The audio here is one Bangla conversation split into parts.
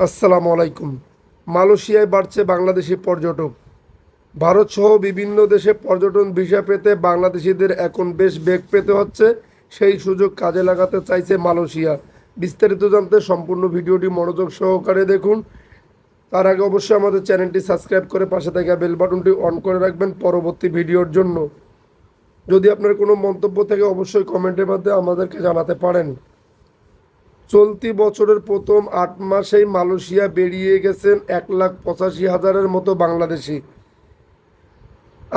আসসালামু আলাইকুম। মালয়েশিয়ায় বাড়ছে বাংলাদেশি পর্যটক। ভারত সহ বিভিন্ন দেশে পর্যটন ভিসা পেতে বাংলাদেশিদের এখন বেশ বেগ পেতে হচ্ছে। সেই সুযোগ কাজে লাগাতে চাইছে মালয়েশিয়া। বিস্তারিত জানতে সম্পূর্ণ ভিডিওটি মনোযোগ সহকারে দেখুন। তার আগে অবশ্যই আমাদের চ্যানেলটি সাবস্ক্রাইব করে পাশে থাকা বেল বাটনটি অন করে রাখবেন পরবর্তী ভিডিওর জন্য। যদি আপনার কোনো মন্তব্য থাকে, অবশ্যই কমেন্টের মাধ্যমে আমাদেরকে জানাতে পারেন। চলতি বছরের প্রথম আট মাসেই মালয়েশিয়া বেরিয়ে গেছেন এক লাখ পঁচাশি হাজারের মতো বাংলাদেশি।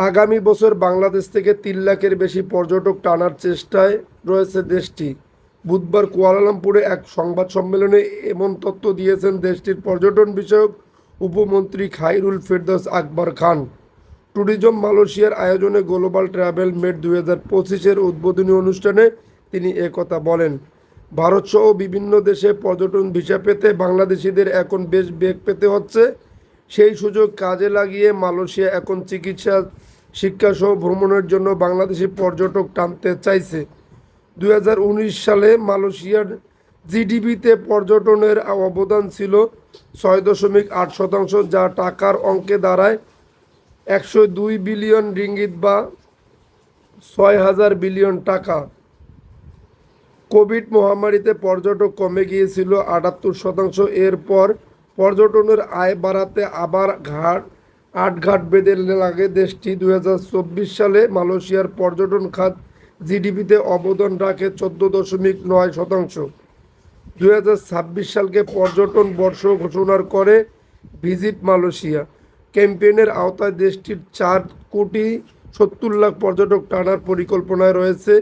আগামী বছর বাংলাদেশ থেকে তিন লাখের বেশি পর্যটক টানার চেষ্টায় রয়েছে দেশটি। বুধবার কুয়ালালামপুরে এক সংবাদ সম্মেলনে এমন তথ্য দিয়েছেন দেশটির পর্যটন বিষয়ক উপমন্ত্রী খাইরুল ফেরদাস আকবর খান। ট্যুরিজম মালয়েশিয়ার আয়োজনে গ্লোবাল ট্রাভেল মেট দুই হাজার পঁচিশের উদ্বোধনী অনুষ্ঠানে তিনি একথা বলেন। ভারতসহ বিভিন্ন দেশে পর্যটন ভিসা পেতে বাংলাদেশিদের এখন বেশ বেগ পেতে হচ্ছে। সেই সুযোগ কাজে লাগিয়ে মালয়েশিয়া এখন চিকিৎসা শিক্ষাসহ ভ্রমণের জন্য বাংলাদেশি পর্যটক টানতে চাইছে। দু হাজার উনিশ সালে মালয়েশিয়ার জিডিপিতে পর্যটনের অবদান ছিল ছয় দশমিক আট শতাংশ, যা টাকার অঙ্কে দাঁড়ায় একশো দুই বিলিয়ন রিঙ্গিত বা ছয় হাজার বিলিয়ন টাকা। কোভিড মহামারীতে পর্যটক কমে গিয়েছিল আটাত্তর শতাংশ। এরপর পর্যটনের আয় বাড়াতে আবার ঘাট আট ঘাট বেঁধে লাগে দেশটি। দু হাজার চব্বিশ সালে মালয়েশিয়ার পর্যটন খাত জিডিপিতে অবদান রাখে চোদ্দ দশমিক নয় শতাংশ। দু হাজার ছাব্বিশ সালকে পর্যটন বর্ষ ঘোষণার করে ভিজিট মালয়েশিয়া। ক্যাম্পেইনের আওতায় দেশটির চার কোটি সত্তর লাখ পর্যটক টানার পরিকল্পনায় রয়েছে।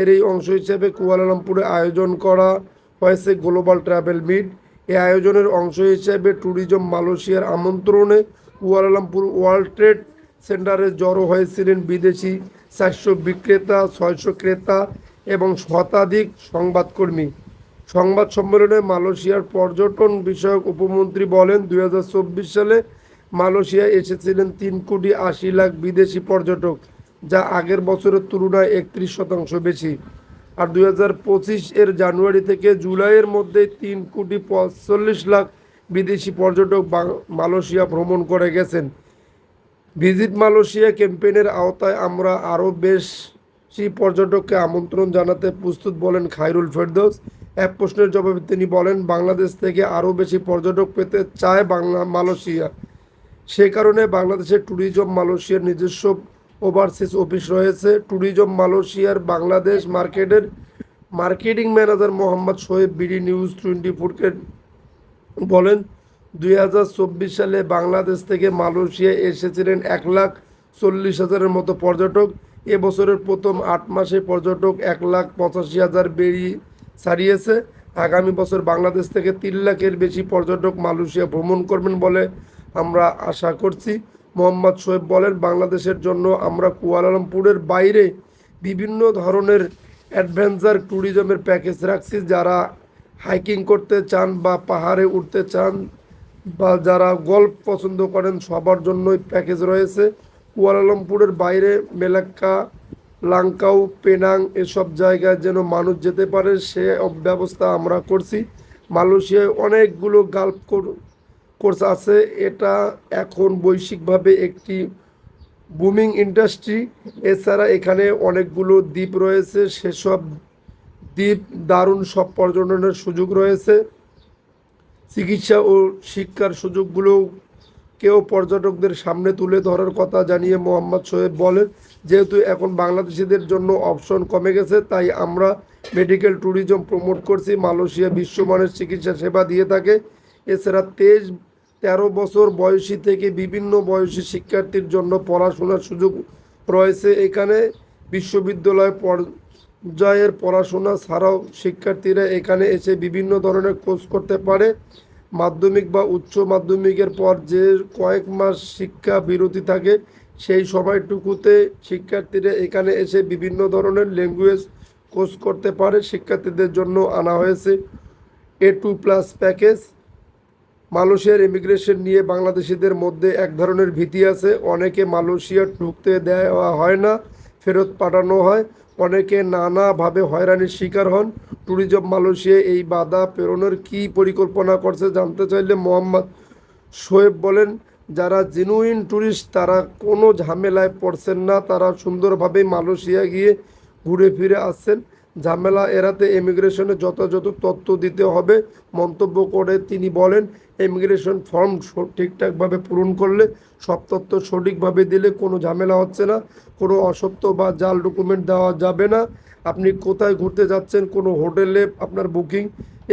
এর এই অংশ হিসেবে কুয়ালালামপুরে আয়োজন করা হয়েছে গ্লোবাল ট্রাভেল মিট এই আয়োজনের অংশ হিসেবে ট্যুরিজম মালয়েশিয়ার আমন্ত্রণে কুয়ালালামপুর ওয়ার্ল্ড ট্রেড সেন্টারে জড়ো হয়েছিলেন বিদেশি চারশো বিক্রেতা, ছয়শো ক্রেতা এবং শতাধিক সংবাদকর্মী। সংবাদ সম্মেলনে মালয়েশিয়ার পর্যটন বিষয়ক উপমন্ত্রী বলেন দু হাজার চব্বিশ সালে মালয়েশিয়া এসেছিলেন তিন কোটি আশি লাখ বিদেশি পর্যটক। যা আগের বছরের তুলনায় একত্রিশ শতাংশ বেশি। আর দু হাজার পঁচিশ এর জানুয়ারি থেকে জুলাইয়ের মধ্যে তিন কোটি পঁয়তাল্লিশ লাখ বিদেশি পর্যটক মালয়েশিয়া ভ্রমণ করে গেছেন। ভিজিট মালয়েশিয়া ক্যাম্পেইনের আওতায় আমরা আরও বেশি পর্যটককে আমন্ত্রণ জানাতে প্রস্তুত বলেন খায়রুল ফেরদৌস। এক প্রশ্নের জবাবে তিনি বলেন, বাংলাদেশ থেকে আরও বেশি পর্যটক পেতে চায় বাংলা মালয়েশিয়া। সে কারণে বাংলাদেশের ট্যুরিজম মালয়েশিয়ার নিজস্ব ওভারসিজ অফিস রয়েছে। ট্যুরিজম মালয়েশিয়ার বাংলাদেশ মার্কেটের marketing manager Mohammad Shoaib BD news twenty ফোরকে বলেন, দুই হাজার চব্বিশ সালে বাংলাদেশ থেকে মালয়েশিয়া এসেছিলেন এক লাখ চল্লিশ হাজারের মতো পর্যটক। এবছরের প্রথম আট মাসে পর্যটক এক লাখ পঁচাশি হাজার বেরিয়ে ছাড়িয়েছে। আগামী বছর বাংলাদেশ থেকে তিন লাখের বেশি পর্যটক মালয়েশিয়া ভ্রমণ করবেন বলে আমরা আশা করছি। মোহাম্মদ শোয়েব বলেন, বাংলাদেশের জন্য আমরা কুয়ালালামপুরের বাইরে বিভিন্ন ধরনের অ্যাডভেঞ্চার ট্যুরিজমের প্যাকেজ রাখছি। যারা হাইকিং করতে চান বা পাহাড়ে উঠতে চান বা যারা গল্ফ পছন্দ করেন, সবার জন্যই প্যাকেজ রয়েছে। কুয়ালালামপুরের বাইরে মেলাক্কা লাঙ্কাউ পেনাং এসব জায়গায় যেন মানুষ যেতে পারে, সে ব্যবস্থা আমরা করছি। মালয়েশিয়ায় অনেকগুলো গাল্ফ কোর্স আছে, এটা এখন বৈশ্বিকভাবে একটি বুমিং ইন্ডাস্ট্রি এছাড়া এখানে অনেকগুলো দ্বীপ রয়েছে, সেসব দ্বীপ দারুণ সব পর্যটনের সুযোগ রয়েছে। চিকিৎসা ও শিক্ষার সুযোগগুলো কেউ পর্যটকদের সামনে তুলে ধরার কথা জানিয়ে মোহাম্মদ সোহেব বলেন, যেহেতু এখন বাংলাদেশিদের জন্য অপশন কমে গেছে, তাই আমরা মেডিকেল ট্যুরিজম প্রমোট করছি। মালয়েশিয়া বিশ্বমানের চিকিৎসা সেবা দিয়ে থাকে। এছাড়া তেইশ তেরো বছর বয়সী থেকে বিভিন্ন বয়সী শিক্ষার্থীর জন্য পড়াশোনার সুযোগ রয়েছে। এখানে বিশ্ববিদ্যালয় পর্যায়ের পড়াশোনা ছাড়াও শিক্ষার্থীরা এখানে এসে বিভিন্ন ধরনের কোর্স করতে পারে। মাধ্যমিক বা উচ্চ মাধ্যমিকের পর যে কয়েক মাস শিক্ষা বিরতি থাকে, সেই সময়টুকুতে শিক্ষার্থীরা এখানে এসে বিভিন্ন ধরনের ল্যাঙ্গুয়েজ কোর্স করতে পারে। শিক্ষার্থীদের জন্য আনা হয়েছে এ টু প্লাস প্যাকেজ মালয়েশিয়ার ইমিগ্রেশন নিয়ে বাংলাদেশিদের মধ্যে এক ধরনের ভীতি আছে। অনেকে মালয়েশিয়া ঢুকতে দেওয়া হয় না, ফেরত পাঠানো হয়। অনেকে নানাভাবে হয়রানির শিকার হন। ট্যুরিজম মালয়েশিয়া এই বাধা প্রেরণের কী পরিকল্পনা করছে জানতে চাইলে মোহাম্মদ শোয়েব বলেন, যারা জেনুইন ট্যুরিস্ট তারা কোনো ঝামেলায় পড়ছেন না, তারা সুন্দরভাবে মালয়েশিয়া গিয়ে ঘুরে ফিরে আসছেন। ঝামেলা এড়াতে ইমিগ্রেশনে যথাযথ তথ্য দিতে হবে, মন্তব্য করে তিনি বলেন ইমিগ্রেশন ফর্ম ঠিকঠাকভাবে পূরণ করলে সব তথ্য সঠিকভাবে দিলে কোনো ঝামেলা হচ্ছে না, কোনো অসত্য বা জাল ডকুমেন্ট দেওয়া যাবে না। আপনি কোথায় ঘুরতে যাচ্ছেন, কোনো হোটেলে আপনার বুকিং,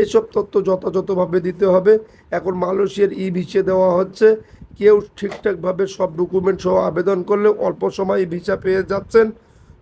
এসব তথ্য যথাযথভাবে দিতে হবে। এখন মালয়েশিয়ার ই ভিসা দেওয়া হচ্ছে, কেউ ঠিকঠাকভাবে সব ডকুমেন্ট সহ আবেদন করলে অল্প সময় ভিসা পেয়ে যাচ্ছেন।